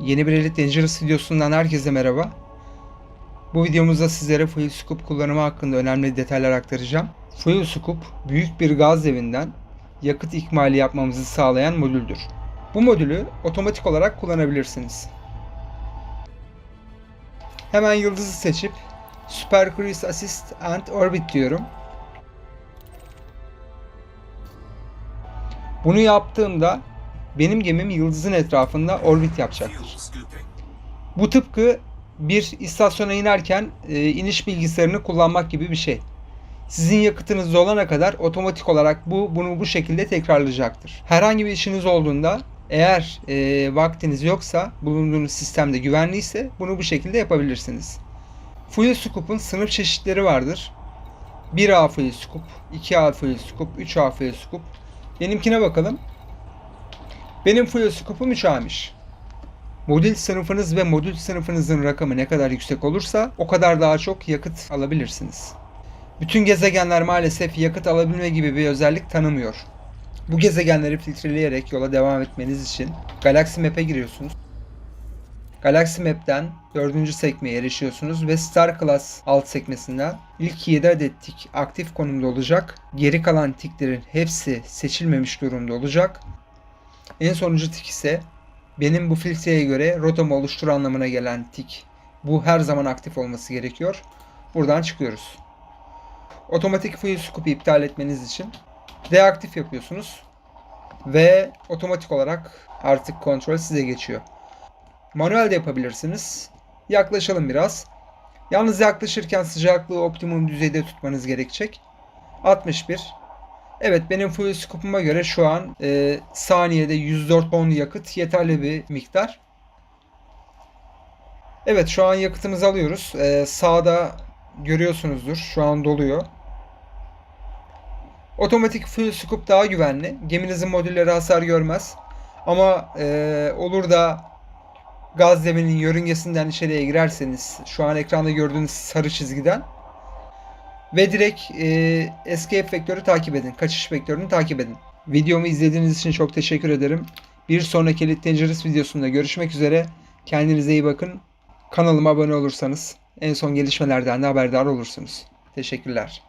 Yeni bir Elite Dangerous videosundan herkese merhaba. Bu videomuzda sizlere Fuel Scoop kullanımı hakkında önemli detaylar aktaracağım. Fuel Scoop, büyük bir gaz devinden yakıt ikmali yapmamızı sağlayan modüldür. Bu modülü otomatik olarak kullanabilirsiniz. Hemen yıldızı seçip Super Cruise Assist and Orbit diyorum. Bunu yaptığımda benim gemim yıldızın etrafında orbit yapacaktır. Bu tıpkı bir istasyona inerken e, iniş bilgisayarını kullanmak gibi bir şey. Sizin yakıtınız dolana kadar otomatik olarak bu bunu bu şekilde tekrarlayacaktır. Herhangi bir işiniz olduğunda eğer e, vaktiniz yoksa bulunduğunuz sistemde güvenliyse bunu bu şekilde yapabilirsiniz. Fuel Scoop'un sınıf çeşitleri vardır. 1A Fuel Scoop, 2A Fuel Scoop, 3A Fuel Scoop. Benimkine bakalım. Benim Fuel Scoop'um 3A'mış. Modül sınıfınız ve modül sınıfınızın rakamı ne kadar yüksek olursa o kadar daha çok yakıt alabilirsiniz. Bütün gezegenler maalesef yakıt alabilme gibi bir özellik tanımıyor. Bu gezegenleri filtreleyerek yola devam etmeniz için Galaxy Map'e giriyorsunuz. Galaxy Map'ten 4. sekmeye erişiyorsunuz ve Star Class alt sekmesinden ilk 7 adet tik aktif konumda olacak. Geri kalan tiklerin hepsi seçilmemiş durumda olacak. En sonuncu tik ise benim bu filtreye göre rotamı oluştur anlamına gelen tik. Bu her zaman aktif olması gerekiyor. Buradan çıkıyoruz. Otomatik fuel scoop'u iptal etmeniz için deaktif yapıyorsunuz. Ve otomatik olarak artık kontrol size geçiyor. Manuel de yapabilirsiniz. Yaklaşalım biraz. Yalnız yaklaşırken sıcaklığı optimum düzeyde tutmanız gerekecek. 61. Evet benim fuel scoop'uma göre şu an e, saniyede 104 ton yakıt yeterli bir miktar. Evet şu an yakıtımızı alıyoruz. E, sağda görüyorsunuzdur. Şu an doluyor. Otomatik fuel scoop daha güvenli. Geminizin modülleri hasar görmez. Ama e, olur da gaz zeminin yörüngesinden içeriye girerseniz şu an ekranda gördüğünüz sarı çizgiden ve direkt e, escape vektörü takip edin. Kaçış vektörünü takip edin. Videomu izlediğiniz için çok teşekkür ederim. Bir sonraki Elite Dangerous videosunda görüşmek üzere. Kendinize iyi bakın. Kanalıma abone olursanız en son gelişmelerden de haberdar olursunuz. Teşekkürler.